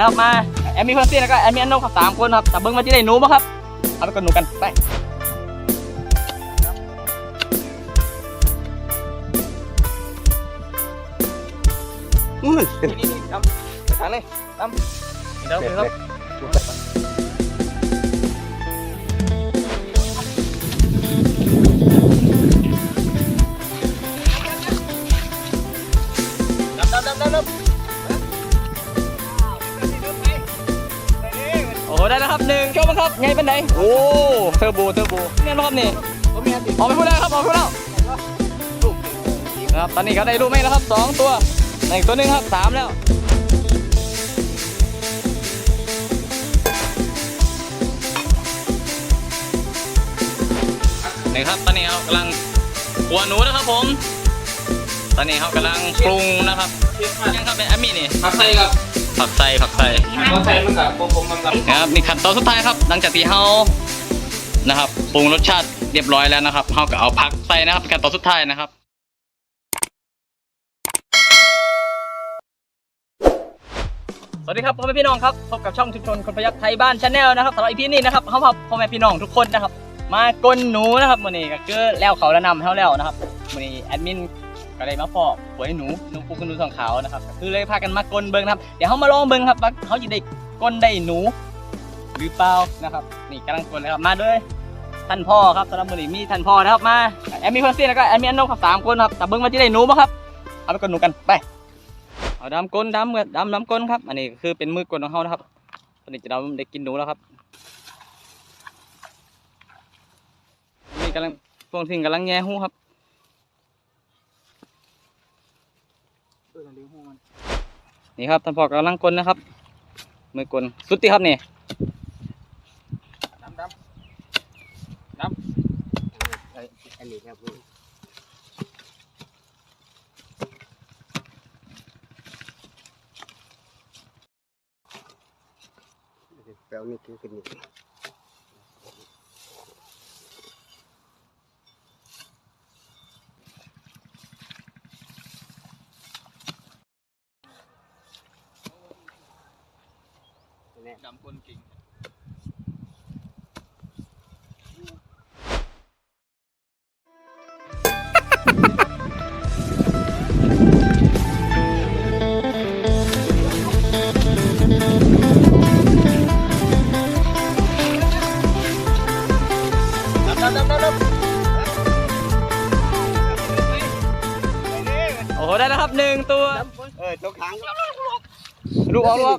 นะครับมาแอมมี่เพิ่นซี่แล้วก็แอมมี่อันโนครับสามคนครับแต่เบิ้งมาที่ได้หนูป่ะครับเอาไปกดหนูกันไปนี่นี่นี่ดำทางเลยดำนี่เดี๋ยวคือครับ ได้แล้วครับหนึ่งโชว์มั้งครับไงเป็นไหนโอ้เทอร์โบเทอร์โบเนี่ยนะครับนี่ออกไปพูดแล้วครับออกไปพูดแล้วครับตอนนี้เขาได้ลูกไหมแล้วครับสองตัวอีกตัวหนึ่งครับสามแล้วนี่ครับตอนนี้เรากำลังขัวหนูนะครับผมต อนนี้เขากำลังปรุงนะครับยังครับเป็นอามี่นี่ผักไส้ครับผักใส่ผักใส่ผักไส้มันกับผมผมมันกับนะครับนี่ขั้นตอนสุดท้ายครับ หลังจากที่เขานะครับปรุงรสชาติเรียบร้อยแล้วนะครับเขาก็เอาผักใส่นะครับเป็นขั้นตอนสุดท้ายนะครับสวัสดีครับพ่อแม่พี่น้องครับพบกับช่องชุมชนคนประหยัดไทยบ้านชาแนลนะครับสำหรับอีพีนี้นะครับเขาพาพ่อแม่พี่น้องทุกคนนะครับ มากลหนูนะครับมื่อนี้ก็คือแล้วเขาแล้วนำเขาแล้วนะครับมื่อนี้แอดมิน ก็เลยมาพอกหวยหนูหนูปูกบหนูทองขาวนะครับก็คือเลยพากันมากลเบิ้งนะครับเดี๋ยวเขามาลองเบิ้งครับว่าเขาจะได้กลได้หนู หรือเปล่านะครับ นี่กำลังกลเลยครับมาด้วยท่านพ่อครับสำหรับมื่อนี้มีท่านพ่อนะครับมาแอดมินเพิ่นซี่แล้วก็แอดมินอันโนครับสามคนครับแต่เบิ้งว่าจะได้หนูป่ครับเอาไปกลหนูกันไปเอาดำกลดำเงินดำดำกลครับ อันนี้คือเป็นมือกลของเขานะครับตอนนี้จะเราได้กินหนูแล้วครับนี่กำลังพวงทิ้งกำลังแย่หูครับ นี่ครับท่านพ่อกำลังกลนะครับมือกลสุดที่ครับนี่ดำดำดำอันนี้ครับแปลวนี่คือเป็นนี่ แน่ดำกลกิ่งดำดำดำดำโอ้โหได้แล้วครับหนึ่งตัว เออเจ้าค้างลูกออกลูกออก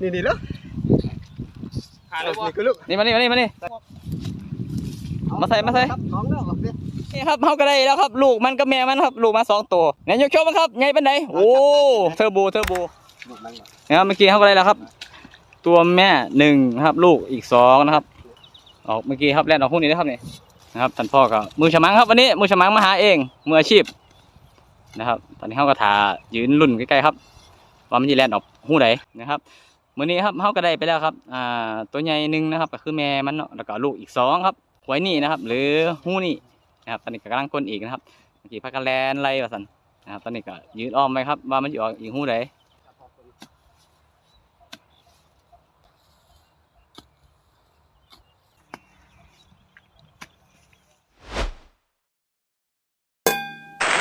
นี่นี่แล้วขาดแล้วนี่ก็ลูกนี่มานี่มานี่มานี่มาใส่มาใส่ครับท้องแล้วครับเนี่ยนี่ครับเขาก็ได้แล้วครับ ลูกมันกับแม่มันครับ ลูกมาสองตัวไหนยกโชว์มาครับไงเป็นไหนโอ้เทอร์โบเทอร์โบลูกมันบ่นะครับเมื่อกี้เขาก็ได้แล้วครับ ตัวแม่หนึ่งนะครับ ลูกอีกสองนะครับ ออกเมื่อกี้ครับแล่นออกคู่นี้นะครับนี่นะครับท่านพ่อก็มือฉมังครับวันนี้มือฉมังมาหาเองมืออาชีพนะครับ ตอนนี้เขาก็ถายืนรุ่นใกล้ๆครับว่ามันจะแล่นออกหูไหนนะครับ มื้อนี้ครับเขาก็ได้ไปแล้วครับอ่าตัวใหญ่หนึ่งนะครับ ก็คือแม่มันเนาะแล้วก็ลูกอีกสองครับหวยนี่นะครับ หรือหูนี่นะครับตอนนี้ก็กำลังก้นอีกนะครับเมื่อกี้พักกันแลนไล่ว่าสันนะครับตอนนี้ก็ยืนอ้อมไปครับ ว่ามันจะออกอีกหูไหน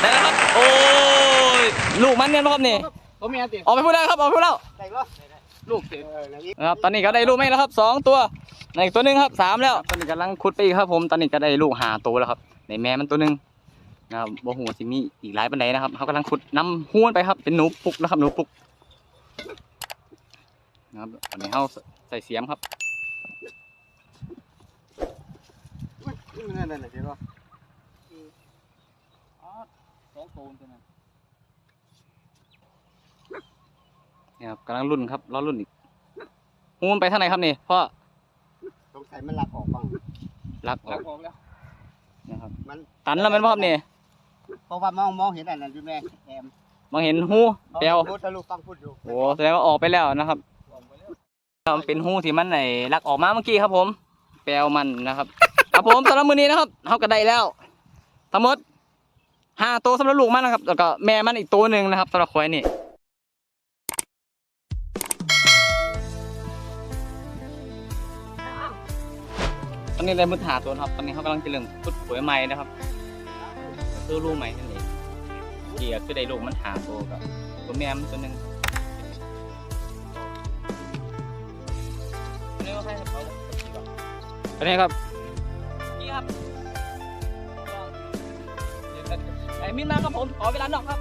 ได้แล้วครับโอ้ยลูกมันเนี่ยนะครับนี่ผมมีอันติดออกไปพูดแล้วครับออกไปพูดแล้วใส่บ่ ลูกติดเอออย่างนี้นะครับตอนนี้ก็ได้ลูกไหมแล้วครับสองตัวในอีกตัวหนึ่งครับสามแล้วตอนนี้กำลังขุดไปอีกครับผมตอนนี้ก็ได้ลูกหาตัวแล้วครับในแม่มันตัวหนึ่งนะครับบ่หัวาสิมีอีกหลายปันไดนะครับเขากำลังขุดน้ำห้วนไปครับเป็นหนูปลุกนะครับหนูปลุกนะครับอันนี้เขาใส่เสียมครับนั่นนั่นนั่นเห็นบ่สองตัวตัวนั้น นี่ครับกำลังรุ่นครับรอรุ่นอีกหูมันไปทางไหนครับนี่พ่อสงสัยมันหลักออกบ้างลักอหลัอกกออกแล้วนะครับ มันตันแล้วแมันบ่ครับนี่เพราะว่ามองมองเห็นอันนั้นอยู่แม่แอมมองเห็นหูแปลวพูดทะลุฟังพูดอยู่โอ้แสดงว่าออกไปแล้วนะครับมันเป็นหูที่มันไหนลักออกมาเมื่อกี้ครับ ผมแปลวมันนะครับครับผมสำหรับมือนี้นะครับเขาก็ได้แล้วทั้งหมดห้าตัวสำหรับลูกมันนะครับแล้วก็แม่มันอีกตัวหนึ่งนะครับสำหรับควายนี่ อนนี้ได้มือหาตัวนะครับ ตอนนี้เขากำลังจะเริ่มพุดปุ๋ยใหม่นะครับซื้อลูกใหม่นั่นเองเกียคือได้ลูกมันหาตัวกับตัวแม่มันตัวหนึงนี่ว่าให้เขาอันนี้ครับ นี่ครับไอ้มินมาครับผมขอเวลาหน่อยครับ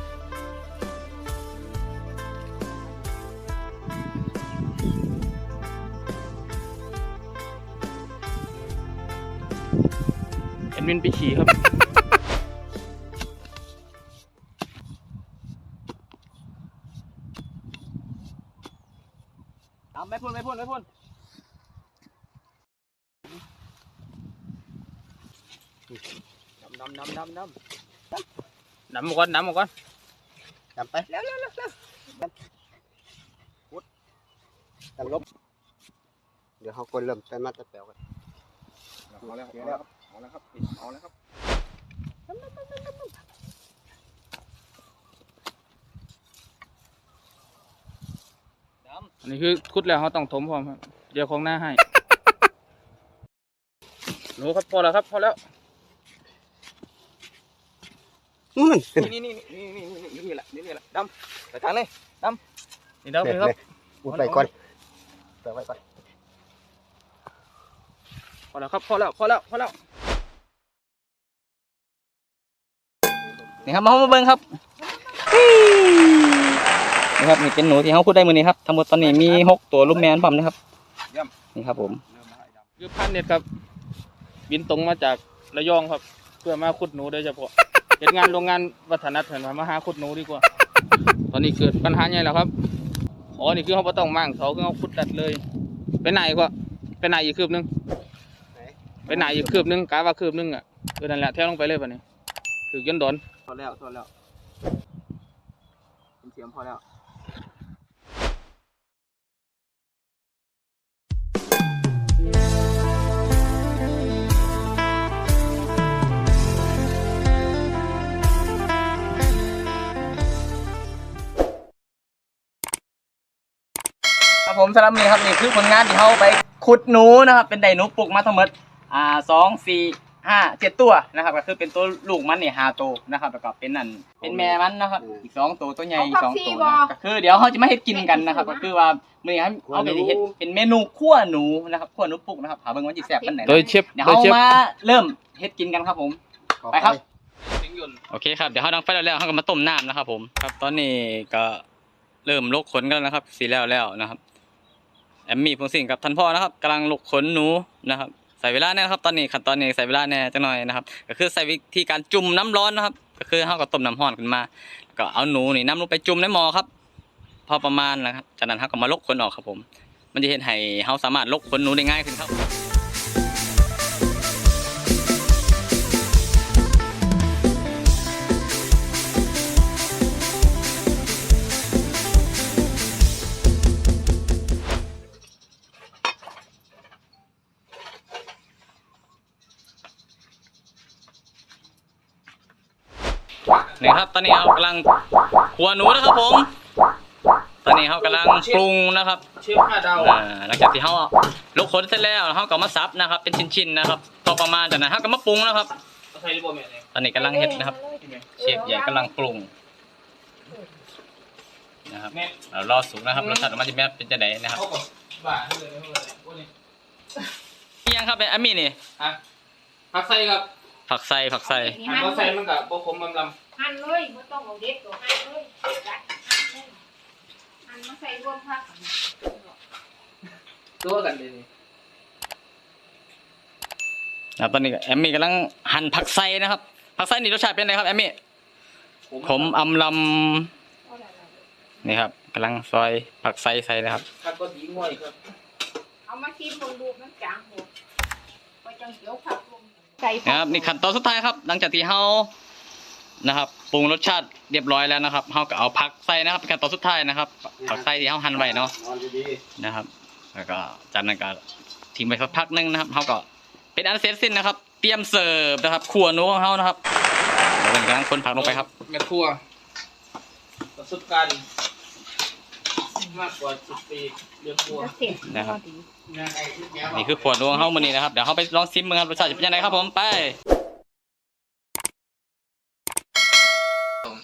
เอ็นวินไปขี่ครับดำไม่พ่นไม่พ่นไม่พ่นดำดำดำดำดำมาก่อนดำมาก่อนจำไปแล้วแล้วแล้วพุดจำลบเดี๋ยวเขาคนเริ่มไปมาตะแปวกันเอาแล้วเอาแล้ว เอาแล้วครับเอาแล้วครับดอันนี้คือคุดแล้วเขาต้องถมพร้อมครับ เดี๋ยวของหน้าให้หนูครับพอแล้วครับพอแล้วนู่นำนี่นี่นี่นี่นี่นี่นี่แหละนี่นี่แหละดำไปทางเลยดำนี่ดำนี่ครับอุดไปก่อนไปไว้ก่อนพอแล้วครับพอแล้วพอแล้วพอแล้ว นี่ครับมามาเบิ่งครับนี่ครับนี่เป็นหนูที่เขาพูดได้มือนี้ครับทั้งหมดตอนนี้มีหกตัวลูกแมนพร้อมนะครับนี่ครับผมคือพันเน็ตครับ บินตรงมาจากระยองครับ เพื่อมาขุดหนูโดยเฉพาะเห็นงานโรงงานวัฒนธรรมมาหาขุดหนูดีกว่า ตอนนี้เกิดปัญหาใหญ่แล้วครับอ๋อนี่คือเขาต้องมั่งเขาคือเขาขุดดัดเลยไปไหนก็ไปไหนอีกคืบนึงไปไหนอีกคืบนึงกะว่าคืบนึงอะคือนั่นแหละแถวลงไปเลยป่ะนี่ถือยันโดน พอแล้วพอแล้วเป็นเสียงพอแล้วครับผมสำหรับนี่ครับนี่คือผลงานที่เขาไปขุดหนูนะครับ เป็นไดหนูปลูกมาทั้งหมดอ่าสองสี่ ห้าเจ็ดตัวนะครับก็คือเป็นตัวลูกมันนี่ห้าตัวนะครับแล้วก็เป็นนั่นเป็นแม่มันนะครับ อีกสองตัวตัวใหญ่อีกสองตัวนะก็คือเดี๋ยวเขาจะมาเฮ็ดกินกันนะครับ ก็คือว่ามื้อนี้เอาไปเฮ็ดเป็นเมนูคั่วหนูนะครับคั่วหนูปลูกนะครับหาเบิ่งว่าสิแซ่บปานไหนโดยเชฟเดี๋ยวโดยเขาเชฟมาเริ่มเฮ็ดกินกันครับผมขอไปครับสิงหยนต์โอเคครับเดี๋ยวเขาดังไฟแล้วแล้วเขาก็มาต้มน้ำนะครับ ผมครับ ตอนนี้ก็เริ่มลกขนกันแล้วนะครับสีแล้วแล้วนะครับแอมมี่พงศิงกับท่านพ่อนะครับกำลังลกขนหนูนะครับ ใส่เวลาแน่ครับตอนนี้ขั้นตอนนี้ใส่เวลาแน่จังหน่อยนะครับ ก็คือใส่วิธีการจุ่มน้ำร้อนนะครับ ก็คือเขาก็ต้มน้ำร้อนขึ้นมา ก็เอาหนูนี่น้ำลงไปจุ่มในหม้อครับ พอประมาณนะครับจากนั้นเขาก็มาลกขนออกครับผม มันจะเห็นให้เขาสามารถลกขนหนูได้ง่ายขึ้นครับ ครับ ตอนนี้เขากำลังขัวหนูนะครับผม ตอนนี้เขากำลังปรุงนะครับเชฟห้าดาวอ่าหลังจากที่เขาลกขนเสร็จแล้วเขาก็มาซับนะครับ เป็นชิ้นๆนะครับพอประมาณจากนั้นเขาก็มาปรุงนะครับใส่รีบอแม่เนี่ยตอนนี้กำลังเฮ็ดนะครับ เชฟใหญ่กำลังปรุงนะครับแม่เรารอสุกนะครับรสชาติออกมาจะแบบเป็นจะไหนนะครับเขาบอกบ้าเลยไม่เป็นไรโอ้นี่นี่ยังครับเป็นอามี่นี่ฮะผักใส่ครับผักใส่ผักใส่หันก็ใส่มันกับโบขมลำล หั่นเลยไม่ต้องเอาเด็ดตัวหั่นเลยจัดหั่นเลยหั่นมาใส่รวมผักำตัวกันเลยนี่ครับตอนนี้แอมมี่กำลังหั่นผักใส่นะครับ ผักใส่นี่รสชาติเป็นไงครับแอมมี่ขมอำลำนี่ครับกำลังซอยผักใส่ใส่นะครับผักก็ดีง่อยครับ เอามาชิมคนดูมันจางหัวไปจังเขียวผักลงใส่ผันะครับนี่ขั้นตอนสุดท้ายครับ หลังจากที่เฮา นะครับปรุงรสชาติเรียบร้อยแล้วนะครับเฮาก็เอาผักใส่นะครับเป็นขั้นตอนสุดท้ายนะครับผักใส่ที่เฮาหั่นไว้เนาะนอนดีนะครับ แล้วก็จากนั้นก็ทิ้งไปสักพักหนึงนะครับเฮาก็เป็นอันเสร็จสิ้นนะครับ เตรียมเสิร์ฟนะครับขั่วหนูของเฮานะครับเดี๋ยวเป็นกำลังคนผักลงไปครับแม่ครัวประสบการณ์มากกว่าสิบปีเลี้ยงวัวเสร็จนะครับพอดีนี่คือขวดนวงเฮามื้อนี้นะครับ เดี๋ยวเฮาไปลองซิมมึงครับรสชาติจะเป็นยังไงครับผมไป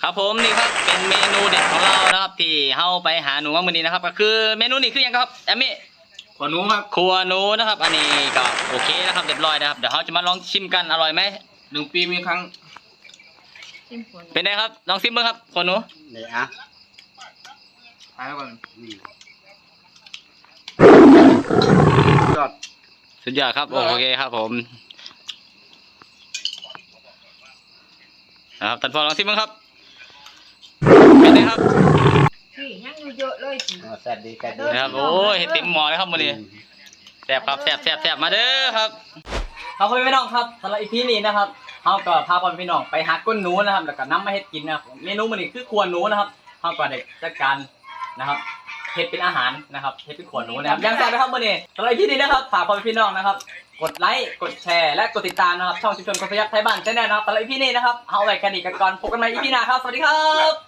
ครับผมนี่ครับเป็นเมนูเด็ดของเรานะครับที่เฮาไปหาหนูมามื้อนี้นะครับ ก็คือเมนูนี้คือหยังครับแอมมี่ขวานูครับครัวหนูนะครับ อันนี้ก็โอเคนะครับเรียบร้อยนะครับเดี๋ยวเฮาจะมาลองชิมกันอร่อยไหมหนึ่งปีมีครั้งจิ้มผลเป็นไงครับลองซิมมึงครับครัวหนูนี่อะทายก่อนอืมยอดสุดยอดครับโอเคครับผมนะครับท่านพ่อลองซิมมึงครับเป็ นไงครับนี่ยังอยู่เยอะเลยสิอ๋อแซ่บดีแซ่บดีนะครับโอ้ยเห็ดเต็มหม้อเลยครับมื้อนี้แซ่บครับแซ่บแซ่บแซ่บมาเด้อครับครับพ่อพี่น้องครับสำหรับอีพีนี้นะครับเฮาก็พาพ่อพี่น้องไปหาก้นหนูนะครับแล้วก็นำมาเฮ็ดกินนะครับเมนูมื้อนี้คือครัวหนูนะครับเฮาก็ได้จัดการนะครับเฮ็ดเป็นอาหารนะครับเฮ็ดเป็นขวดหนูนะครับยังแซ่บนะครับมื้อนี้สำหรับอีพีนี้นะครับฝากพ่อพี่น้องนะครับกดไลค์กดแชร์และกดติดตามนะครับช่องชุมชนคนพยัคฆ์ไทยบ้านแชนแนลนะครับสำหรับอีพีนี้นะครับเฮาไว้แค่นี้กันก่อนพบกันใหม่อีพีหน้าครับสวัสดีครับ